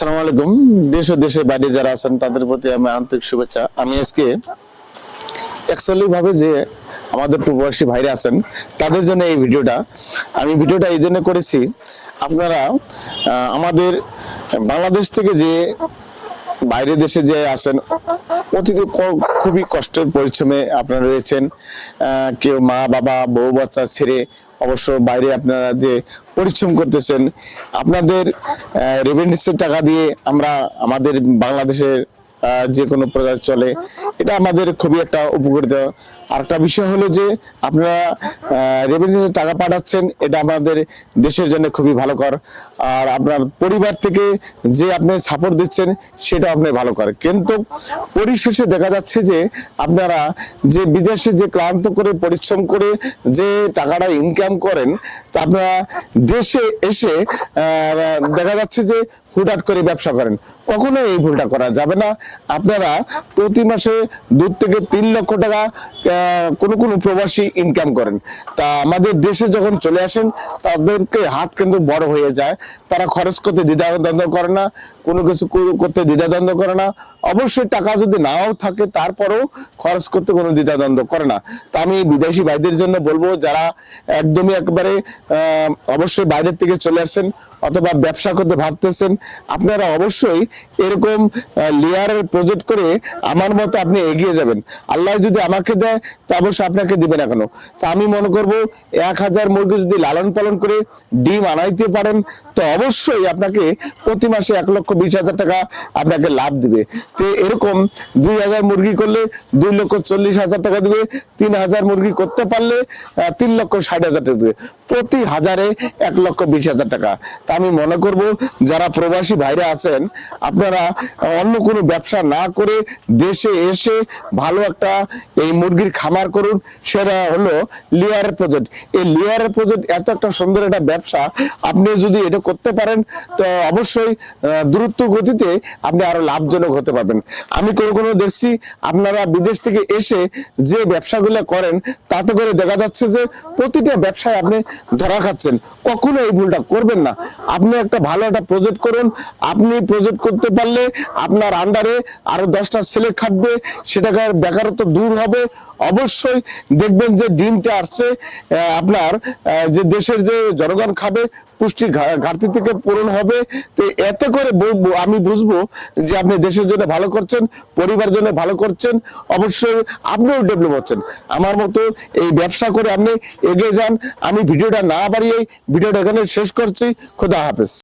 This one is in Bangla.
আসসালামু আলাইকুম। দেশ ও দেশের বাইরে যারা আছেন, তাদের প্রতি আমি আন্তরিক শুভেচ্ছা। আমি আজকে অ্যাকচুয়ালি ভাবে যে আমাদের প্রবাসী ভাইরা আছেন, তাদের জন্য এই ভিডিওটা। আমি ভিডিওটা এই জন্য করেছি, আপনারা আমাদের বাংলাদেশ থেকে যে বাইরে দেশে যে আসেন, অতীতে খুবই কষ্টের পরিশ্রমে আপনারা রয়েছেন। কেউ মা, বাবা, বউ, বাচ্চা ছেড়ে অবশ্য বাইরে আপনারা যে পরিশ্রম করতেছেন, আপনাদের রেভিনিউসের টাকা দিয়ে আমরা আমাদের বাংলাদেশের যে কোনো প্রজাতি চলে এটা আমাদের খুবই একটা উপকৃত আরেকটা বিষয় হলো যে, আপনারা রেভিনিউ টাকা পাঠাচ্ছেন, এটা আমাদের দেশের জন্য খুবই ভালো কর। আর আপনার পরিবার থেকে যে আপনি সাপোর্ট দিচ্ছেন, সেটা আপনি ভালো করে কিন্তু পরিশেষে দেখা যাচ্ছে যে, আপনারা যে বিদেশে যে ক্লান্ত করে, পরিশ্রম করে যে টাকাটা ইনকাম করেন, তা আপনারা দেশে এসে দেখা যাচ্ছে যে হুটহাট করে ব্যবসা করেন। কখনো এই ভুলটা করা যাবে না। আপনারা প্রতি মাসে দু থেকে তিন লক্ষ টাকা কোনো কোনো প্রবাসী ইনকাম করেন। তা আমাদের দেশে যখন চলে আসেন, তাদেরকে হাত কিন্তু বড় হয়ে যায়। তারা খরচ করতে দ্বিধাদ্বন্দ্ব করে না, কোনো কিছু কর- করতে দ্বিধাদ্বন্দ্ব করে না। অবশ্যই টাকা যদি নাও থাকে, তারপরেও খরচ করতে কোনো দ্বিধাদ্বন্দ্ব করে না। তা আমি বিদেশি ভাইদের জন্য বলব, যারা একদমই একবারে অবশ্যই বাইরের থেকে চলে আসেন অথবা ব্যবসা করতে ভাবতেছেন, আপনারা অবশ্যই এরকম লেয়ারের প্রজেক্ট করে আমার মতো আপনি এগিয়ে যাবেন। আল্লাহ যদি আমাকে দেয়, তা অবশ্যই আপনাকে দিবে না কেন? তা আমি মনে করব, এক হাজার মুরগি যদি লালন পালন করে ডিম আনাইতে পারেন, তো অবশ্যই আপনাকে প্রতি মাসে এক লক্ষ বিশ হাজার টাকা আপনাকে লাভ দিবে। তো এরকম দুই হাজার মুরগি করলে দুই লক্ষ চল্লিশ হাজার টাকা দিবে, তিন হাজার মুরগি করতে পারলে তিন লক্ষ ষাট হাজার টাকা দিবে। প্রতি হাজারে এক লক্ষ বিশ হাজার টাকা। তা আমি মনে করব যারা প্রবাসী ভাইরা আছেন, আপনারা অন্য কোনো ব্যবসা না করে দেশে এসে ভালো একটা এই মুরগির খামার করুন, সেটা হলো লিয়ারের প্রজেক্ট। এই লিয়ারের প্রজেক্ট এত একটা সুন্দর একটা ব্যবসা, আপনি যদি এটা করতে পারেন, তো অবশ্যই দ্রুত গতিতে আপনি আরও লাভজনক হতে পারবেন। আমি কোনো কোনো দেখছি, আপনারা বিদেশ থেকে এসে যে ব্যবসাগুলো করেন, তাতে করে দেখা যাচ্ছে যে প্রতিটা ব্যবসায় আপনি ধরা খাচ্ছেন। কখনো এই ভুলটা করবেন না। আপনি একটা ভালো একটা প্রজেক্ট করুন। আপনি প্রজেক্ট করতে পারলে আপনার আন্ডারে আরও দশটা ছেলে খাটবে, সেটাকে বেকারত্ব দূর হবে। অবশ্যই দেখবেন যে ডিমটা আসছে আপনার যে দেশের যে জনগণ খাবে পুষ্টি ঘাটতি থেকে পূরণ হবে। তো এতে করে আমি বুঝব যে আপনি দেশের জন্য ভালো করছেন পরিবার জন্য ভালো করছেন, অবশ্যই আপনিও ডেভেলপ হচ্ছেন। আমার মতো এই ব্যবসা করে আপনি এগিয়ে যান। আমি ভিডিওটা না বাড়িয়ে ভিডিওটা এখানে শেষ করছি। খোদা হাফেজ।